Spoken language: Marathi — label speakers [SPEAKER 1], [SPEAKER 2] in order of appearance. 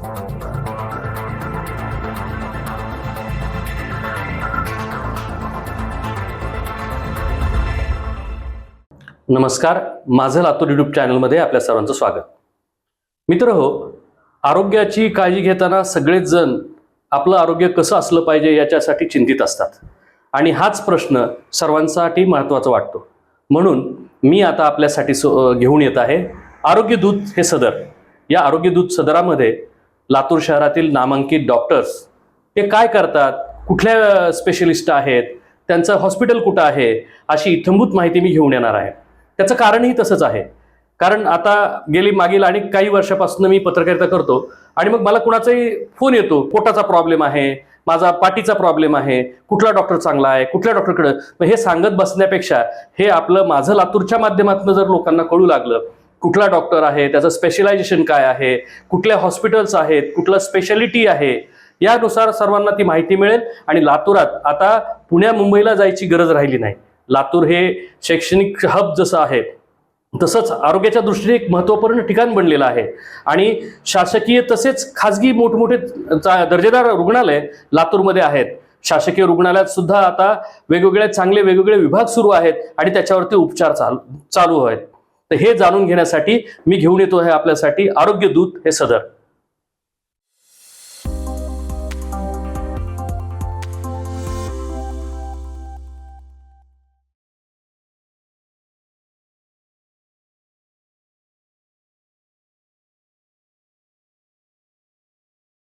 [SPEAKER 1] नमस्कार माझं लातूर युट्यूब चॅनलमध्ये आपल्या सर्वांचं स्वागत. मित्र हो आरोग्याची काळजी घेताना सगळेच जण आपलं आरोग्य कसं असलं पाहिजे याच्यासाठी चिंतित असतात. आणि हाच प्रश्न सर्वांसाठी महत्त्वाचा वाटतो. म्हणून मी आता आपल्यासाठी सो घेऊन येत आहे आरोग्य दूत हे सदर. या आरोग्य दूत सदरामध्ये लातूर शहरातील नामांकित डॉक्टर्स ते काय करतात? कुठल्या स्पेशलिस्ट आहेत? त्यांचं हॉस्पिटल कुठं आहे? अशी इथंभूत माहिती मी घेऊन येणार आहे. त्याचं कारणही तसंच आहे. कारण आता गेली मागील आणि काही वर्षापासून मी पत्रकारिता करतो आणि मग मला कुणाचाही फोन येतो पोटाचा प्रॉब्लेम आहे माझा पाठीचा प्रॉब्लेम आहे कुठला डॉक्टर चांगला आहे कुठल्या डॉक्टरकडं मग हे सांगत बसण्यापेक्षा हे आपलं माझं लातूरच्या माध्यमातून जर लोकांना कळू लागलं कुठला डॉक्टर आहे त्याचं स्पेशलायझेशन काय आहे कुठल्या हॉस्पिटल्स आहेत कुठलं स्पेशालिटी आहे यानुसार सर्वांना ती माहिती मिळेल. आणि लातूरात आता पुण्या मुंबईला जायची गरज राहिली नाही. लातूर हे शैक्षणिक हब जसं आहे तसंच आरोग्याच्या दृष्टीने एक महत्त्वपूर्ण ठिकाण बनलेलं आहे. आणि शासकीय तसेच खाजगी मोठमोठे चा- दर्जेदार रुग्णालय लातूरमध्ये आहेत. शासकीय रुग्णालयात सुद्धा आता वेगवेगळे चांगले वेगवेगळे विभाग सुरू आहेत आणि त्याच्यावरती उपचार चालू चालू आहेत. तर हे जाणून घेण्यासाठी मी घेऊन येतो आहे आपल्यासाठी आरोग्य दूत हे सदर.